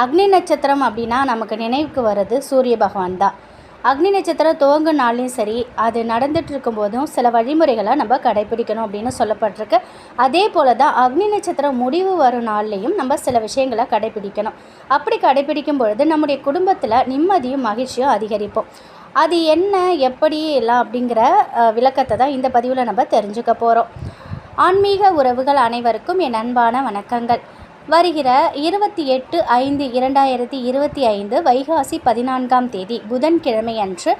அக்னி நட்சத்திரம் அப்படின்னா நமக்கு நினைவுக்கு வர்றது சூரிய பகவான் தான். அக்னி நட்சத்திரம் துவங்கும் நாள்லையும் சரி அது நடந்துட்டு இருக்கும்போதும் சில வழிமுறைகளை நம்ம கடைபிடிக்கணும் அப்படின்னு சொல்லப்பட்டிருக்கு. அதே போல தான் அக்னி நட்சத்திரம் முடிவு வரும் நாள்லையும் நம்ம சில விஷயங்களை கடைபிடிக்கணும். அப்படி கடைபிடிக்கும் பொழுது நம்முடைய குடும்பத்தில் நிம்மதியும் மகிழ்ச்சியும் அதிகரிப்போம். அது என்ன எப்படி எல்லாம் அப்படிங்கிற விளக்கத்தை தான் இந்த பதிவில் நம்ம தெரிஞ்சுக்க போகிறோம் ஆன்மீக உறவுகள் அனைவருக்கும் என் அன்பான வணக்கங்கள். வருகிற இருபத்தி எட்டு ஐந்து இரண்டாயிரத்தி இருபத்தி ஐந்து வைகாசி பதினான்காம் தேதி புதன்கிழமை அன்று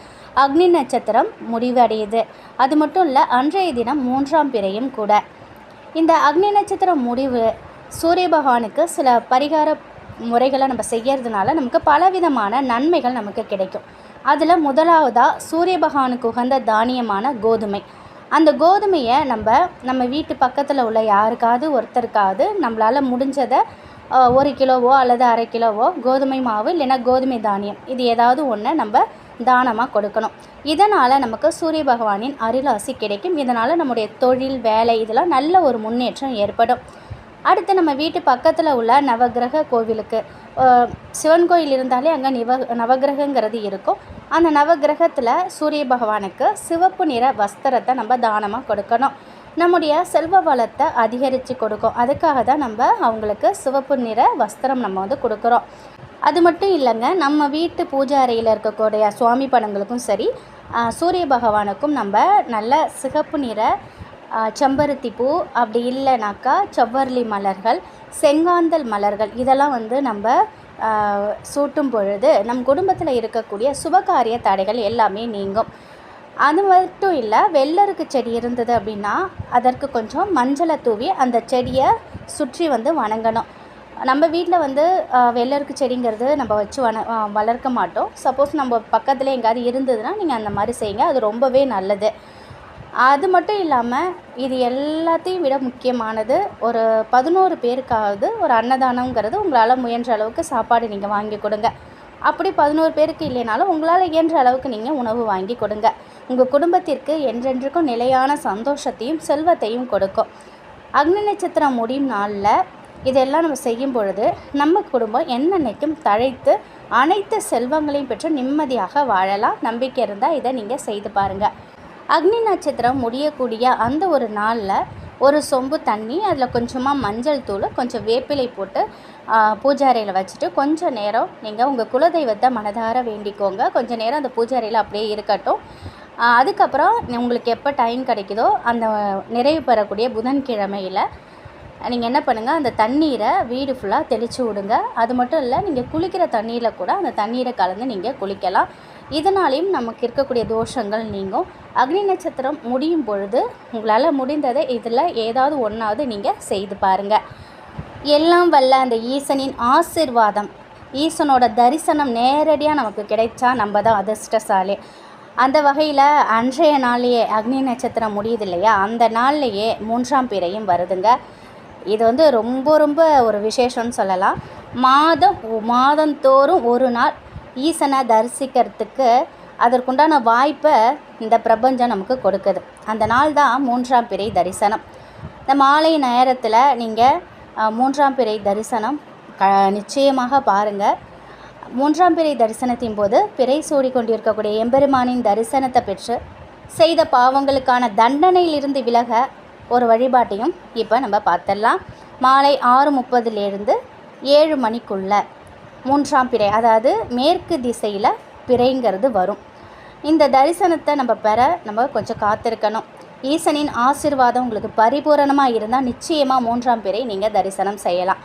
அக்னி நட்சத்திரம் முடிவடையுது. அது மட்டும் இல்லை அன்றைய தினம் மூன்றாம் பிறையும் கூட. இந்த அக்னி நட்சத்திரம் முடிவு சூரிய பகவானுக்கு சில பரிகார முறைகளை நம்ம செய்யறதுனால நமக்கு பலவிதமான நன்மைகள் நமக்கு கிடைக்கும். அதில் முதலாவதாக சூரிய பகவானுக்கு உகந்த தானியமான கோதுமை. அந்த கோதுமையை நம்ம நம்ம வீட்டு பக்கத்தில் உள்ள யாருக்காவது ஒருத்தருக்காவது நம்மளால் முடிஞ்சதை ஒரு கிலோவோ அல்லது அரை கிலோவோ கோதுமை மாவு இல்லைன்னா கோதுமை தானியம் இது ஏதாவது ஒன்று நம்ம தானமாக கொடுக்கணும். இதனால் நமக்கு சூரிய பகவானின் அருளாசி கிடைக்கும். இதனால் நம்முடைய தொழில் வேலை இதெல்லாம் நல்ல ஒரு முன்னேற்றம் ஏற்படும். அடுத்து நம்ம வீட்டு பக்கத்தில் உள்ள நவக்கிரக கோவிலுக்கு சிவன் கோயில் இருந்தாலே அங்கே நிவ நவகிரகங்கிறது இருக்கும். அந்த நவக்கிரகத்தில் சூரிய பகவானுக்கு சிவப்பு நிற வஸ்திரத்தை நம்ம தானமாக கொடுக்கணும். நம்முடைய செல்வ வளத்தை அதிகரித்து கொடுக்கும். அதுக்காக தான் நம்ம அவங்களுக்கு சிவப்பு நிற வஸ்திரம் நம்ம வந்து கொடுக்குறோம். அது மட்டும் இல்லைங்க நம்ம வீட்டு பூஜை அறையில் இருக்கக்கூடிய சுவாமி படங்களுக்கும் சரி சூரிய பகவானுக்கும் நம்ம நல்ல சிகப்பு நிற செம்பருத்தி பூ அப்படி இல்லைனாக்கா செவ்வரளி மலர்கள் செங்காந்தல் மலர்கள் இதெல்லாம் வந்து நம்ம சூட்டும் பொழுது நம் குடும்பத்தில் இருக்கக்கூடிய சுபகாரிய தடைகள் எல்லாமே நீங்கும். அது மட்டும் இல்லை வெள்ளருக்கு செடி இருந்தது அப்படின்னா அதற்கு கொஞ்சம் மஞ்சளை தூவி அந்த செடியை சுற்றி வந்து வணங்கணும். நம்ம வீட்டில் வந்து வெள்ளருக்கு செடிங்கிறது நம்ம வச்சு வன வளர்க்க மாட்டோம். சப்போஸ் நம்ம பக்கத்தில் எங்கேயாவது இருந்ததுன்னா நீங்கள் அந்த மாதிரி செய்யுங்க. அது ரொம்பவே நல்லது. அது மட்டும் இல்லாமல் இது எல்லாத்தையும் விட முக்கியமானது ஒரு பதினோரு பேருக்காவது ஒரு அன்னதானங்கிறது உங்களால் முயன்ற அளவுக்கு சாப்பாடு நீங்கள் வாங்கி கொடுங்க. அப்படி பதினோரு பேருக்கு இல்லைனாலும் உங்களால் இயன்ற அளவுக்கு நீங்கள் உணவு வாங்கி கொடுங்க. உங்கள் குடும்பத்திற்கு என்றென்றுக்கும் நிலையான சந்தோஷத்தையும் செல்வத்தையும் கொடுக்கும். அக்னி நட்சத்திரம் முடியும் நாளில் இதெல்லாம் நம்ம செய்யும் பொழுது நம்ம குடும்பம் என்னென்னைக்கும் தழைத்து அனைத்து செல்வங்களையும் பெற்று நிம்மதியாக வாழலாம். நம்பிக்கை இருந்தால் இதை நீங்கள் செய்து பாருங்கள் அக்னி நட்சத்திரம் முடியக்கூடிய அந்த ஒரு நாளில் ஒரு சொம்பு தண்ணி அதில் கொஞ்சமாக மஞ்சள் தூள் கொஞ்சம் வேப்பிலை போட்டு பூஜாரையில் வச்சுட்டு கொஞ்சம் நேரம் நீங்கள் உங்கள் குலதெய்வத்தை மனதார வேண்டிக்கோங்க. கொஞ்சம் நேரம் அந்த பூஜாரையில் அப்படியே இருக்கட்டும். அதுக்கப்புறம் உங்களுக்கு எப்போ டைம் கிடைக்குதோ அந்த நிறைவு பெறக்கூடிய புதன்கிழமையில் நீங்கள் என்ன பண்ணுங்கள் அந்த தண்ணீரை வீடு ஃபுல்லாக தெளித்து விடுங்க. அது மட்டும் இல்லை நீங்கள் குளிக்கிற தண்ணீரில் கூட அந்த தண்ணீரை கலந்து நீங்கள் குளிக்கலாம். இதனாலேயும் நமக்கு இருக்கக்கூடிய தோஷங்கள் நீங்கும். அக்னி நட்சத்திரம் முடியும் பொழுது உங்களால் முடிந்ததை இதில் ஏதாவது ஒன்றாவது நீங்கள் செய்து பாருங்கள் எல்லாம் வல்ல அந்த ஈசனின் ஆசிர்வாதம். ஈசனோட தரிசனம் நேரடியாக நமக்கு கிடைச்சா நம்ம தான் அதிர்ஷ்டசாலி. அந்த வகையில் அன்றைய நாள்லேயே அக்னி நட்சத்திரம் முடியுது இல்லையா? அந்த நாள்லேயே மூன்றாம் பிறையும் வருதுங்க. இது வந்து ரொம்ப ரொம்ப ஒரு விசேஷம்னு சொல்லலாம். மாதம் மாதந்தோறும் ஒரு நாள் ஈசனை தரிசிக்கிறதுக்கு அதற்குண்டான வாய்ப்பை இந்த பிரபஞ்சம் நமக்கு கொடுக்குது. அந்த நாள் தான் மூன்றாம் பிறை தரிசனம். இந்த மாலை நேரத்தில் நீங்கள் மூன்றாம் பிறை தரிசனம் க நிச்சயமாக பாருங்கள் மூன்றாம் பிறை தரிசனத்தின் போது பிறை சூடி கொண்டிருக்கக்கூடிய எம்பெருமானின் தரிசனத்தை பெற்று செய்த பாவங்களுக்கான தண்டனையிலிருந்து விலக ஒரு வழிபாட்டையும் இப்போ நம்ம பார்த்துடலாம். மாலை ஆறு முப்பதுலேருந்து ஏழு மணிக்குள்ள மூன்றாம் பிறை அதாவது மேற்கு திசையில் பிறைங்கிறது வரும். இந்த தரிசனத்தை நம்ம பெற நம்ம கொஞ்சம் காத்திருக்கணும். ஈசனின் ஆசீர்வாதம் உங்களுக்கு பரிபூரணமாக இருந்தால் நிச்சயமாக மூன்றாம் பிறை நீங்கள் தரிசனம் செய்யலாம்.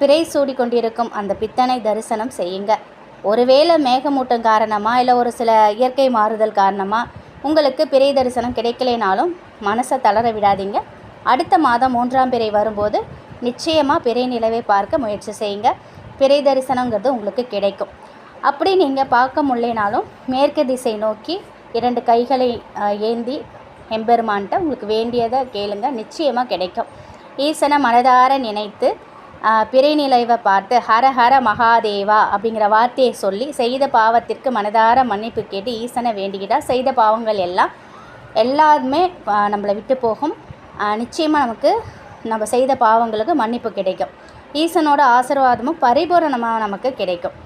பிறை சூடி கொண்டிருக்கும் அந்த பித்தனை தரிசனம் செய்யுங்க. ஒருவேளை மேகமூட்டம் காரணமாக இல்லை ஒரு சில இயற்கை மாறுதல் காரணமாக உங்களுக்கு பிறை தரிசனம் கிடைக்கலைனாலும் மனசை தளர விடாதீங்க. அடுத்த மாதம் மூன்றாம் பிறை வரும்போது நிச்சயமாக பிறை நிலவை பார்க்க முயற்சி செய்யுங்க. பிறை தரிசனங்கிறது உங்களுக்கு கிடைக்கும். அப்படி நீங்கள் பார்க்க முடியலைனாலும் மேற்கு திசை நோக்கி இரண்டு கைகளை ஏந்தி எம்பெருமான்கிட்ட உங்களுக்கு வேண்டியதை கேளுங்க. நிச்சயமாக கிடைக்கும். ஈசனை மனதார நினைத்து பிறைநிலைவை பிறை நிலைவை பார்த்து ஹர ஹர மகாதேவா அப்படிங்கிற வார்த்தையை சொல்லி செய்த பாவத்திற்கு மனதார மன்னிப்பு கேட்டு ஈசனை வேண்டிக்கிட்டால் செய்த பாவங்கள் எல்லாம் எல்லாருமே நம்மளை விட்டு போகும். நிச்சயமாக நமக்கு நம்ம செய்த பாவங்களுக்கு மன்னிப்பு கிடைக்கும். ஈசனோட ஆசீர்வாதமும் பரிபூரணமாக நமக்கு கிடைக்கும்.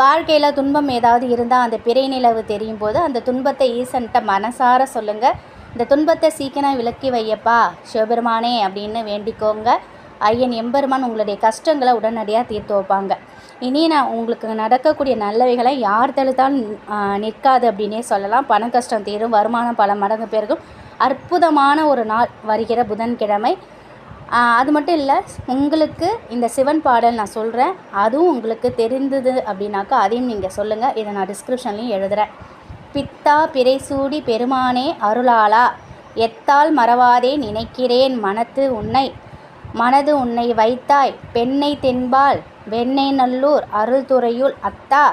வாழ்க்கையில் துன்பம் ஏதாவது இருந்தால் அந்த பிறை நிலவு தெரியும் போது அந்த துன்பத்தை ஈசன்கிட்ட மனசார சொல்லுங்கள் இந்த துன்பத்தை சீக்கிரம் விலக்கி வையப்பா சிவபெருமானே அப்படின்னு வேண்டிக்கோங்க. ஐயன் எம்பெருமான் உங்களுடைய கஷ்டங்களை உடனடியாக தீர்த்து வைப்பாங்க. இனி நான் உங்களுக்கு நடக்கக்கூடிய நல்லவைகளை யார் தழுத்தாலும் நிற்காது அப்படின்னே சொல்லலாம். பண கஷ்டம் தீரும் வருமானம் பல மடங்கு பெருகும். அற்புதமான ஒரு நாள் வருகிற புதன்கிழமை. அது மட்டும் இல்லை உங்களுக்கு இந்த சிவன் பாடல் நான் சொல்கிறேன் அதுவும் உங்களுக்கு தெரிந்தது அப்படின்னாக்கா அதையும் நீங்கள் சொல்லுங்கள் இதை நான் டிஸ்கிரிப்ஷன்லையும் எழுதுகிறேன் பித்தா பிறைசூடி பெருமானே அருளாளா எத்தால் மறவாதே நினைக்கிறேன் மனத்து உன்னை. மனது உன்னை வைத்தாய் பெண்ணை தென்பால் வெண்ணை நல்லூர் அருள்துறையுள் அத்தா.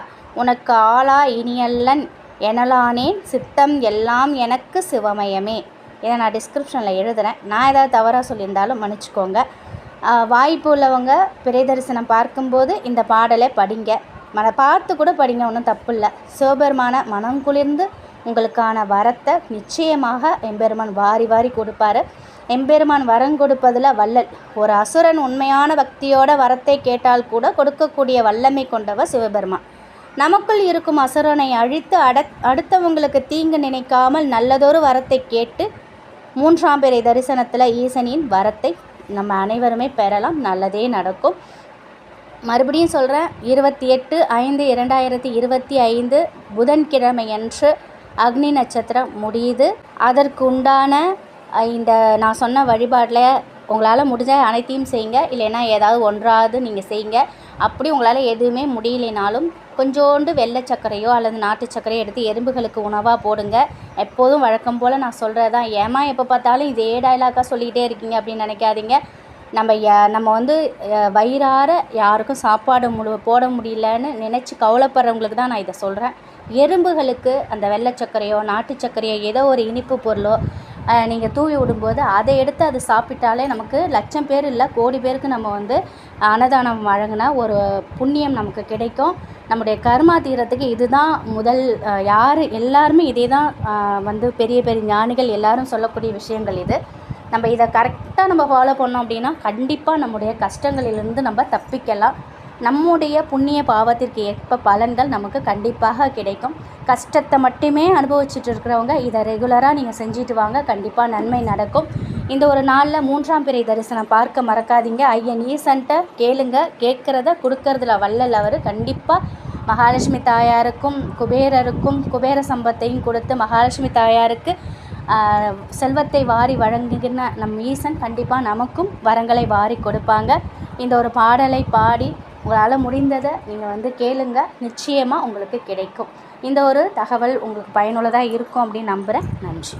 உனக்கு ஆளா இனியல்லன் எனலானேன் சித்தம் எல்லாம் எனக்கு சிவமயமே. இதை நான் டிஸ்கிரிப்ஷனில் எழுதுகிறேன் நான் ஏதாவது தவறாக சொல்லியிருந்தாலும் மன்னிச்சுக்கோங்க. வாய்ப்பு உள்ளவங்க பிறை தரிசனம் பார்க்கும்போது இந்த பாடலை படிங்க. மன பார்த்து கூட படிங்க ஒன்றும் தப்பு இல்லை சிவபெருமான மனம் குளிர்ந்து உங்களுக்கான வரத்தை நிச்சயமாக எம்பெருமான் வாரி வாரி கொடுப்பாரு. எம்பெருமான் வரம் கொடுப்பதில் வள்ளல். ஒரு அசுரன் உண்மையான பக்தியோட வரத்தை கேட்டால் கூட கொடுக்கக்கூடிய வல்லமை கொண்டவர் சிவபெருமான். நமக்குள் இருக்கும் அசுரனை அழித்து அட அடுத்தவங்களுக்கு தீங்கு நினைக்காமல் நல்லதொரு வரத்தை கேட்டு மூன்றாம் பிறை தரிசனத்தில் ஈசனின் வரத்தை நம்ம அனைவருமே பெறலாம். நல்லதே நடக்கும். மறுபடியும் சொல்கிறேன் இருபத்தி எட்டு ஐந்து இரண்டாயிரத்தி இருபத்தி ஐந்து புதன்கிழமையன்று அக்னி நட்சத்திரம் முடியுது. அதற்கு உண்டான இந்த நான் சொன்ன வழிபாட்டில் உங்களால் முடிஞ்ச அனைத்தையும் செய்யுங்க. இல்லைன்னா ஏதாவது ஒன்றாவது நீங்கள் செய்யுங்க. அப்படி உங்களால் எதுவுமே முடியலைனாலும் கொஞ்சோண்டு வெள்ளை சர்க்கரையோ அல்லது நாட்டு சர்க்கரையோ எடுத்து எறும்புகளுக்கு உணவாக போடுங்க. எப்போதும் வழக்கம் போல் நான் சொல்கிறது தான் ஏமா எப்போ பார்த்தாலும் இதே டைலாக்காக சொல்லிக்கிட்டே இருக்கீங்க அப்படின்னு நினைக்காதீங்க. நம்ம நம்ம வந்து வயிறார யாருக்கும் சாப்பாடு முழு போட முடியலன்னு நினச்சி கவலைப்படுறவங்களுக்கு தான் நான் இதை சொல்கிறேன் எறும்புகளுக்கு அந்த வெள்ளை சர்க்கரையோ நாட்டு சர்க்கரையோ ஏதோ ஒரு இனிப்பு பொருளோ நீங்கள் தூவி விடும்போது அதை எடுத்து அது சாப்பிட்டாலே நமக்கு லட்சம் பேர் இல்லை கோடி பேருக்கு நம்ம வந்து அன்னதானம் வழங்கினா ஒரு புண்ணியம் நமக்கு கிடைக்கும். நம்முடைய கர்மா தீரத்துக்கு இதுதான் முதல் யார் எல்லாருமே இதே தான் வந்து பெரிய பெரிய ஞானிகள் எல்லாரும் சொல்லக்கூடிய விஷயங்கள் இது. நம்ம இதை கரெக்டாக நம்ம ஃபாலோ பண்ணோம் அப்படின்னா கண்டிப்பாக நம்முடைய கஷ்டங்களிலிருந்து நம்ம தப்பிக்கலாம். நம்முடைய புண்ணிய பாவத்திற்கு ஏற்ப பலன்கள் நமக்கு கண்டிப்பாக கிடைக்கும். கஷ்டத்தை மட்டுமே அனுபவிச்சுட்டு இருக்கிறவங்க இதை ரெகுலராக நீங்கள் செஞ்சுட்டு வாங்க. கண்டிப்பாக நன்மை நடக்கும். இந்த ஒரு நாளில் மூன்றாம் பிறை தரிசனம் பார்க்க மறக்காதீங்க. ஐயன் ஈசன்ட்ட கேளுங்க. கேட்குறத கொடுக்கறதுல வல்லல் அவர். கண்டிப்பாக மகாலட்சுமி தாயாருக்கும் குபேரருக்கும் குபேர சம்பத்தையும் கொடுத்து மகாலட்சுமி தாயாருக்கு செல்வத்தை வாரி வழங்குகின்ற நம் ஈசன் கண்டிப்பாக நமக்கும் வரங்களை வாரி கொடுப்பாங்க. இந்த ஒரு பாடலை பாடி உங்களால் முடிந்ததை நீங்கள் வந்து கேளுங்க. நிச்சயமாக உங்களுக்கு கிடைக்கும். இந்த ஒரு தகவல் உங்களுக்கு பயனுள்ளதாக இருக்கும் அப்படின்னு நம்புகிறேன் நன்றி.